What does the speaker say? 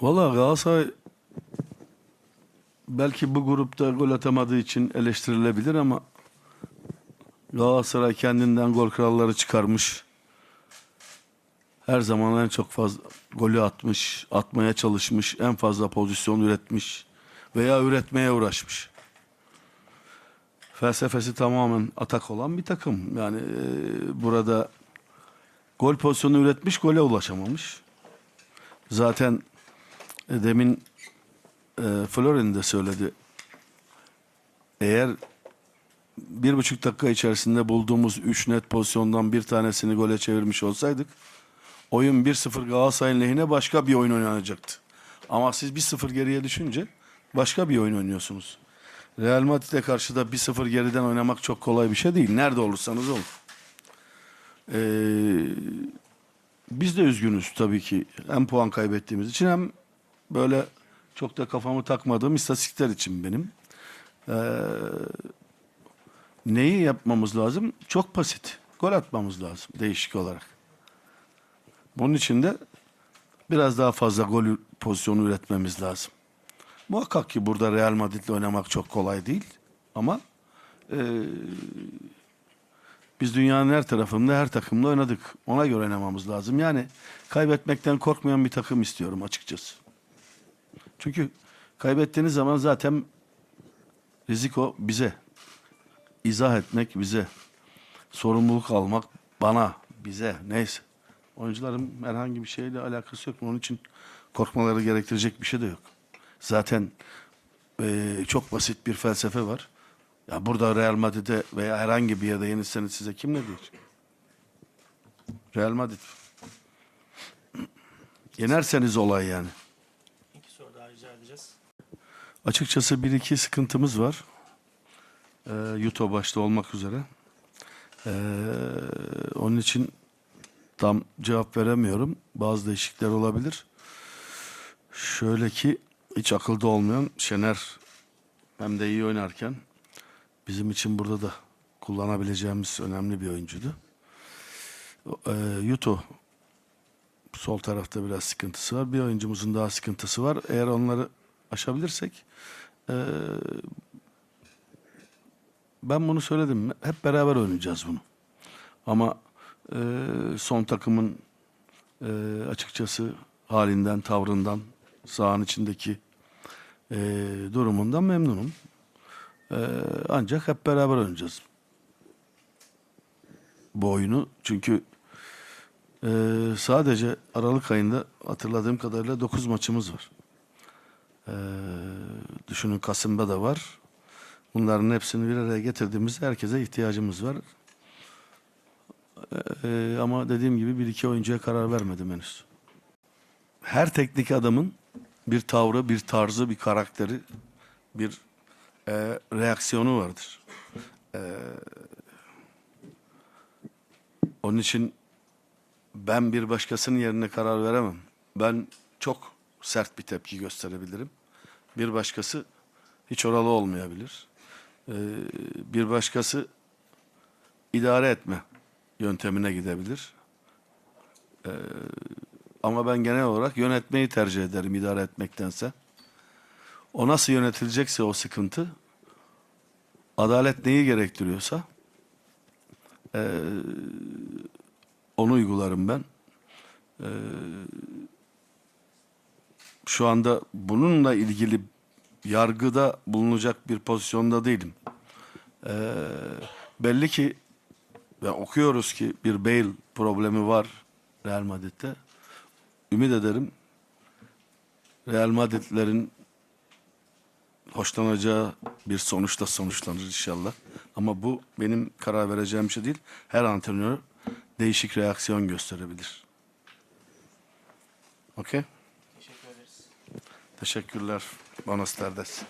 Valla Galatasaray belki bu grupta gol atamadığı için eleştirilebilir ama Galatasaray kendinden gol kralları çıkarmış. Her zaman en çok fazla golü atmış, atmaya çalışmış, en fazla pozisyon üretmiş veya üretmeye uğraşmış. Felsefesi tamamen atak olan bir takım. Yani e, burada gol pozisyonu üretmiş, gole ulaşamamış. Zaten demin e, Florin de söyledi. Eğer bir buçuk dakika içerisinde bulduğumuz üç net pozisyondan bir tanesini gole çevirmiş olsaydık oyun 1-0 Galatasaray'ın lehine başka bir oyun oynanacaktı. Ama siz 1-0 geriye düşünce başka bir oyun oynuyorsunuz. Real Madrid'e karşı da 1-0 geriden oynamak çok kolay bir şey değil. Nerede olursanız olun. Ee, biz de üzgünüz tabii ki. Hem puan kaybettiğimiz için hem böyle çok da kafamı takmadığım istatistikler için benim. Ee, neyi yapmamız lazım? Çok basit. Gol atmamız lazım değişik olarak. Bunun için de biraz daha fazla gol pozisyonu üretmemiz lazım. Muhakkak ki burada Real Madrid'le oynamak çok kolay değil. Ama e, biz dünyanın her tarafında her takımda oynadık. Ona göre oynamamız lazım. Yani kaybetmekten korkmayan bir takım istiyorum açıkçası. Çünkü kaybettiğiniz zaman zaten riziko bize. izah etmek bize. Sorumluluk almak bana, bize, neyse. Oyuncuların herhangi bir şeyle alakası yok. Onun için korkmaları gerektirecek bir şey de yok. Zaten eee, çok basit bir felsefe var. Ya burada Real Madrid'e veya herhangi bir yerde yenilseniz size kim ne diyecek? Real Madrid. Yenerseniz olay yani. Edeceğiz. Açıkçası bir iki sıkıntımız var. Ee, Yuto başta olmak üzere. Ee, onun için tam cevap veremiyorum. Bazı değişiklikler olabilir. Şöyle ki hiç akılda olmayan Şener hem de iyi oynarken bizim için burada da kullanabileceğimiz önemli bir oyuncuydu. Ee, Yuto sol tarafta biraz sıkıntısı var. Bir oyuncumuzun daha sıkıntısı var. Eğer onları aşabilirsek eee, ben bunu söyledim. Hep beraber oynayacağız bunu. Ama eee, son takımın eee, açıkçası halinden, tavrından, sahanın içindeki eee, durumundan memnunum. Eee, ancak hep beraber oynayacağız bu oyunu. Çünkü eee, sadece Aralık ayında hatırladığım kadarıyla 9 maçımız var. Ee, düşünün Kasım'da da var. Bunların hepsini bir araya getirdiğimizde herkese ihtiyacımız var. Ee, ama dediğim gibi bir iki oyuncuya karar vermedim henüz. Her teknik adamın bir tavrı, bir tarzı, bir karakteri, bir e, reaksiyonu vardır. Ee, onun için ben bir başkasının yerine karar veremem. Ben çok sert bir tepki gösterebilirim. Bir başkası hiç oralı olmayabilir. Ee, bir başkası idare etme yöntemine gidebilir. Ee, ama ben genel olarak yönetmeyi tercih ederim idare etmektense. O nasıl yönetilecekse o sıkıntı, adalet neyi gerektiriyorsa ee, onu uygularım ben. Ee, şu anda bununla ilgili yargıda bulunacak bir pozisyonda değilim. Ee, belli ki ve okuyoruz ki bir Bale problemi var Real Madrid'de. Ümit ederim Real Madrid'lerin hoşlanacağı bir sonuçta sonuçlanır inşallah. Ama bu benim karar vereceğim şey değil. Her antrenör değişik reaksiyon gösterebilir. Okey? Teşekkürler. Buenas tardes.